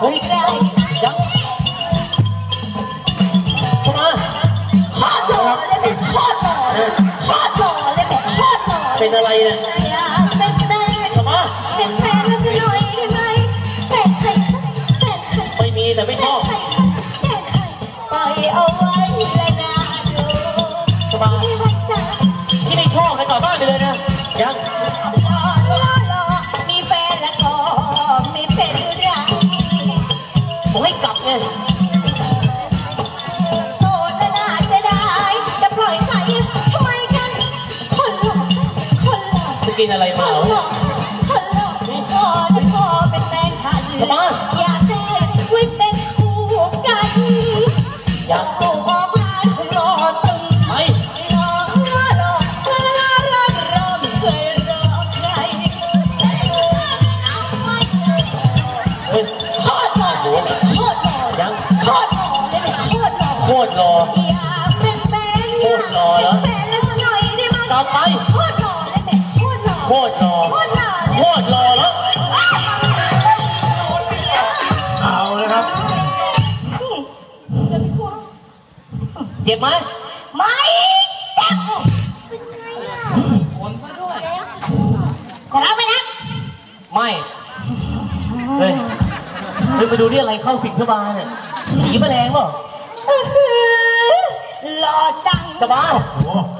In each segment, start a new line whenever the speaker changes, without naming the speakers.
เฮ้ยยังเข้ามา
โคตรหล่อเลยแบบโคตรหล่อเลยโคตรหล่อเลยแบบโคตรหล่อ
เป็นอะไรเนี่ย
อยากเป็นแฟน
เข้ามา
เป็นแฟนแล้วจะหน่อยได้ไหมแฟนใครแฟนใคร
ไม่มีแต่ไม่ชอบ
แฟนใครแฟนใครปล่อยเอาไว้และนาดู
เข้ามา
ที่
ไม่ชอบไปกลับบ้านไปเลยนะยัง
ก
ลับไง
โสดและน่าจะได้จะปล่อยไปทำไมกัน คนหล่อคนหล่อ
จะกินอะไร
ค
มานเหรอ
หล่อคนหล่อขอจะขอเป็นแฟนฉันอยากได้ไว้เป็นคู่กัน
ยัง
โอ้ออกง โคตรหล่อโคตรรออยากเป็นแฟน
โคตรหล่อเหรอ
เป็นแฟนแล้วสักหน่อยได้ไหม
กลับไป
โคตรหล่อเลยแบบโคตรหล่อ
โคตรรอ
โคตรหล่อเลย
โคตรรอแล้ว
เอาเลยครับ
เจ็บไหม
ไม่เจ็บจะรับไหมนะ
ไม่ เฮ้ยเฮ้ยมาดูนี่อะไรเข้าสิงเข้ามาเนี่ย ผีแมลงเปล่า
อื้อหือหล่อจัง
จะบ้า
อ่าฮะห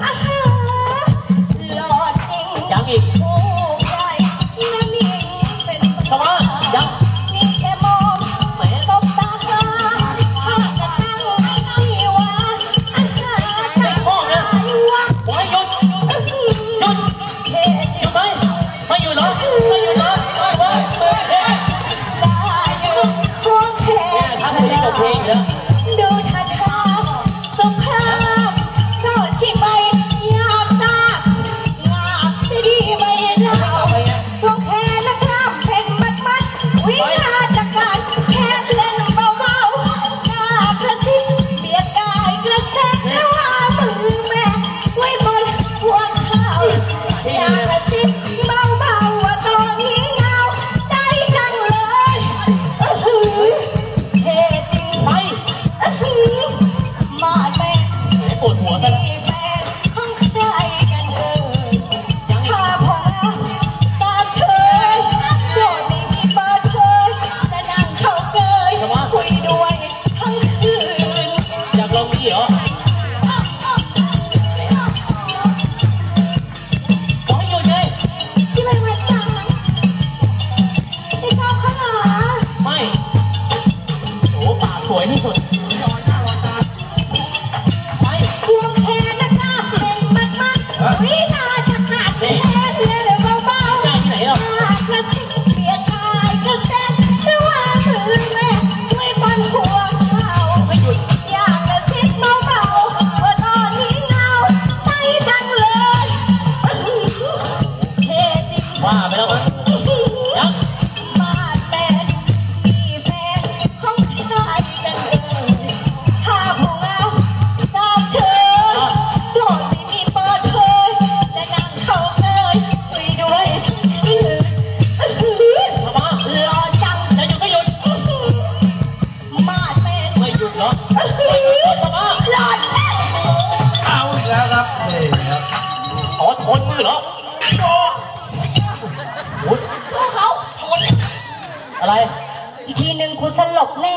ว
ย
ที่สุดไปพวงแค่นะกล้าเป็นมันมันวินาจะ เอไม่ห
ยุด
เหรอทำ
ไม
รอจังเอา
อีกแล้วครับนี่ครับ
อ๋อทนมือเหรอโอ้ย
เขาทน
อะไร
อีกทีหนึ่งกูสลบแน่